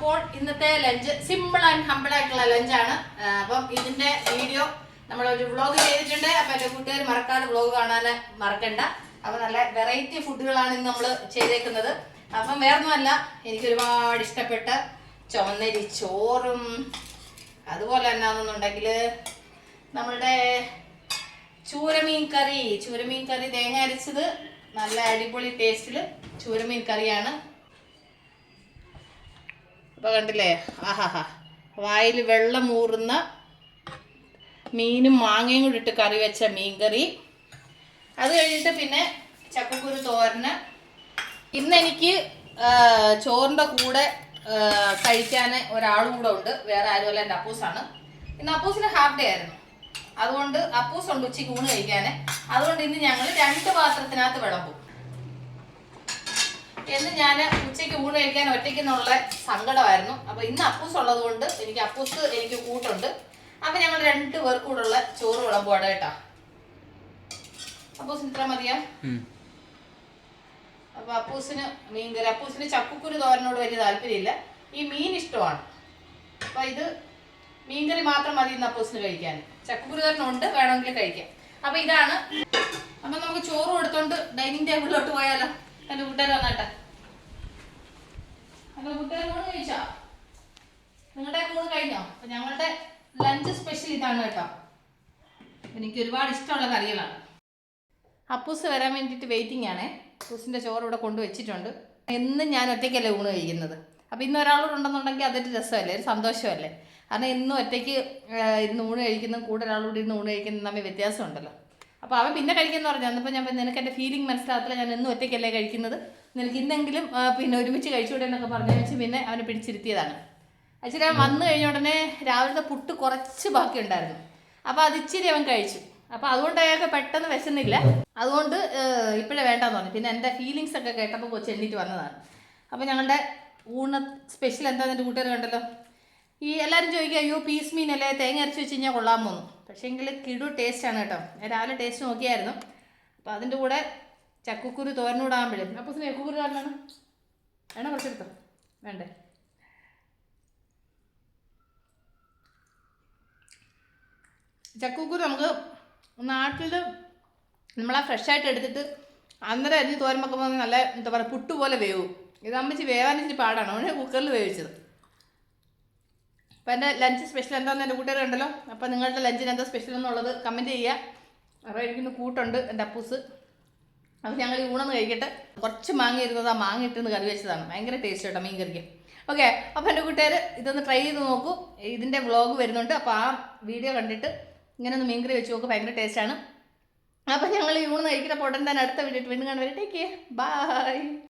അപ്പോൾ ഇന്നത്തെ lunch simple and humble ആയിട്ടുള്ള ലഞ്ചാണ് അപ്പം ഇതിന്റെ വീഡിയോ നമ്മൾ ഒരു വ്ളോഗ് ചെയ്തിട്ടുണ്ട്. അപ്പൊ എന്റെ കൂട്ടുകാർ മറക്കാതെ വ്ളോഗ് കാണാൻ മറക്കണ്ട. അപ്പൊ നല്ല വെറൈറ്റി ഫുഡുകളാണ് ഇന്ന് നമ്മൾ ചെയ്തേക്കുന്നത്. അപ്പം വേറൊന്നുമല്ല എനിക്ക് ഒരുപാട് ഇഷ്ടപ്പെട്ട ചുവന്നരി ചോറും അതുപോലെ എന്നാണെന്നുണ്ടെങ്കിൽ നമ്മളുടെ ചൂരമീൻ കറി. ചൂരമീൻ കറി തേങ്ങ അരച്ചത് നല്ല അടിപൊളി ടേസ്റ്റിൽ ചൂരമീൻ കറിയാണ്. അപ്പൊ കണ്ടില്ലേ? ആഹാഹാ. വായിൽ വെള്ളം ഊറുന്ന മീനും മാങ്ങയും കൂടി ഇട്ട് കറി വെച്ച മീൻകറി. അത് കഴിഞ്ഞിട്ട് പിന്നെ ചക്കക്കുരു തോരന്. ഇന്ന് എനിക്ക് ആ, ചോറിന്റെ കൂടെ കഴിക്കാൻ ഒരാളും കൂടെ ഉണ്ട്. വേറെ ആരുമല്ല എന്റെ അപ്പൂസാണ്. ഇന്ന് അപ്പൂസിന് ഹാഫ് ഡേ ആയിരുന്നു. അതുകൊണ്ട് അപ്പൂസ് ഉണ്ട് ഉച്ചയ്ക്ക് ഊണ് കഴിക്കാൻ. അതുകൊണ്ട് ഇന്ന് ഞങ്ങൾ രണ്ട് പാത്രത്തിനകത്ത് വിളമ്പും. എന്ന് ഞാൻ ഉച്ചയ്ക്ക് ഊണ് കഴിക്കാൻ ഒറ്റയ്ക്ക് എന്നുള്ള സങ്കടമായിരുന്നു. അപ്പൊ ഇന്ന് അപ്പൂസ് ഉള്ളത് കൊണ്ട് എനിക്ക് അപ്പൂസ് എനിക്ക് കൂട്ടുണ്ട്. അപ്പൊ ഞങ്ങൾ രണ്ട് പേർക്ക് കൂടെ ഉള്ള ചോറ് വിളമ്പോടെ കേട്ടാ. അപ്പൂസിന് ഇത്ര മതിയാ? അപ്പൊ അപ്പൂസിന് മീൻകറി അപ്പൂസിന് ചക്കുക്കുരു തോരനോട് വലിയ താല്പര്യമില്ല. ഈ മീൻ ഇഷ്ടമാണ്. അപ്പൊ ഇത് മീൻകറി മാത്രം മതി ഇന്ന് അപ്പൂസിന് കഴിക്കാൻ. ചക്കുക്കുരു തോരനുണ്ട് വേണമെങ്കിൽ കഴിക്കാം. അപ്പൊ ഇതാണ്. അപ്പൊ നമുക്ക് ചോറ് കൊടുത്തോണ്ട് ഡൈനിങ് ടേബിളിലോട്ട് പോയാലോ? എന്റെ കൂട്ടുകാർ വന്നാട്ടെ അപ്പൊ കൂട്ടുകാർ ഊണ് കഴിച്ചോ നിങ്ങളുടെ ഊണ് കഴിഞ്ഞോ? അപ്പൊ ഞങ്ങളുടെ ലഞ്ച് സ്പെഷ്യൽ ഇതാണ് കേട്ടോ. എനിക്ക് ഒരുപാട് ഇഷ്ടമുള്ള കറികളാണ് അപ്പൂസ് വരാൻ വേണ്ടിയിട്ട് വെയിറ്റിംഗ് ആണേ. അപ്പൂസിന്റെ ചോറ് ഇവിടെ കൊണ്ടുവച്ചിട്ടുണ്ട് എന്നും ഞാൻ ഒറ്റയ്ക്കല്ലേ ഊണ് കഴിക്കുന്നത്. അപ്പോൾ ഇന്ന് ഒരാളോട് ഉണ്ടെന്നുണ്ടെങ്കിൽ അതൊരു രസമല്ലേ? ഒരു സന്തോഷമല്ലേ? കാരണം എന്നും ഒറ്റയ്ക്ക് ഇന്ന് ഊണ് കഴിക്കുന്നതും കൂടെ ഒരാളോട് ഇരുന്ന് ഊണ് കഴിക്കുന്നതും തമ്മിൽ വ്യത്യാസമുണ്ടല്ലോ. അപ്പോൾ അവൻ പിന്നെ കഴിക്കുന്ന പറഞ്ഞു. അന്നപ്പോൾ ഞാൻ നിനക്ക് എന്റെ ഫീലിംഗ് മനസ്സിലാകത്തില്ല. ഞാൻ എന്നും ഒറ്റയ്ക്കല്ലേ കഴിക്കുന്നത്. നിനക്ക് ഇന്നെങ്കിലും പിന്നെ ഒരുമിച്ച് കഴിച്ചുകൂടെ എന്നൊക്കെ പറഞ്ഞു വെച്ച് പിന്നെ അവനെ പിടിച്ചിരുത്തിയതാണ്. ആക്ച്വലി അവൻ വന്നു കഴിഞ്ഞ ഉടനെ രാവിലത്തെ പുട്ട് കുറച്ച് ബാക്കി ഉണ്ടായിരുന്നു അപ്പോൾ അത് ഇച്ചിരി അവൻ കഴിച്ചു. അപ്പോൾ അതുകൊണ്ട് അയാൾക്ക് പെട്ടെന്ന് വിശന്നില്ല. അതുകൊണ്ട് ഇപ്പോഴേ വേണ്ടെന്ന് പറഞ്ഞു. പിന്നെ എന്റെ ഫീലിങ്സ് ഒക്കെ കേട്ടപ്പോൾ കൊച്ചു എണ്ണീറ്റ് വന്നതാണ്. അപ്പോൾ ഞങ്ങളുടെ ഊണ് സ്പെഷ്യൽ എന്താണെന്ന് എന്റെ കൂട്ടുകാർ കണ്ടല്ലോ? ഈ എല്ലാവരും ചോദിക്കുക അയ്യോ പീസ് മീൻ അല്ലേ? തേങ്ങ അരച്ച് വെച്ച് കഴിഞ്ഞാൽ കൊള്ളാൻ പോകുന്നു പക്ഷേ എങ്കിൽ കിടു ടേസ്റ്റാണ് കേട്ടോ രാവിലെ ടേസ്റ്റ് നോക്കിയായിരുന്നു. അപ്പോൾ അതിന്റെ കൂടെ ചക്കുക്കുരു തോരനൂടാകുമ്പോഴും അപ്പോൾ ചക്കുക്കുരു തോരനാണ്. വേണോ കുറച്ചെടുത്തോ? വേണ്ടേ. ചക്കുക്കുരു നമുക്ക് നാട്ടിൽ നമ്മളാ ഫ്രഷായിട്ട് എടുത്തിട്ട് അന്നേരം അരിഞ്ഞ് തോരൻ വെക്കുമ്പോൾ നല്ല എന്താ പറയുക പുട്ട് പോലെ വേവും. വേവാൻ ഇച്ചിരി പാടാണ്. അവനെ കുക്കറിൽ വേവിച്ചത്. അപ്പോൾ എന്റെ ലഞ്ച് സ്പെഷ്യൽ എന്താണെന്ന് എന്റെ കൂട്ടുകാർ ഉണ്ടല്ലോ അപ്പോൾ നിങ്ങളുടെ ലഞ്ചിന് എന്താ സ്പെഷ്യൽ എന്നുള്ളത് കമന്റ് ചെയ്യുക. അപ്പോൾ എനിക്കിന്ന് കൂട്ടുണ്ട് എന്റെ അപ്പൂസ്. അപ്പോൾ ഞങ്ങൾ ഈ ഊണെന്ന് കഴിക്കട്ടെ. കുറച്ച് മാങ്ങ ഇരുന്നത് ആ മാങ്ങ ഇട്ടിന്ന് കറി വെച്ചതാണ്. ഭയങ്കര ടേസ്റ്റ് കേട്ടോ മീൻ കറിക്ക്. ഓക്കെ അപ്പോൾ എന്റെ കൂട്ടുകാർ ഇതൊന്ന് ട്രൈ ചെയ്ത് നോക്കൂ. ഇതിന്റെ വ്ളോഗ് വരുന്നുണ്ട്. അപ്പോൾ ആ വീഡിയോ കണ്ടിട്ട് ഇങ്ങനെ ഒന്ന് മീൻ കറി വെച്ച് നോക്കും. ഭയങ്കര ടേസ്റ്റാണ് അപ്പോൾ ഞങ്ങൾ ഈ ഊണ് കഴിക്കുന്ന ഉടൻ തന്നെ അടുത്ത വീഡിയോ വീണ്ടും കാണുവരെ ടേക്ക് ബൈ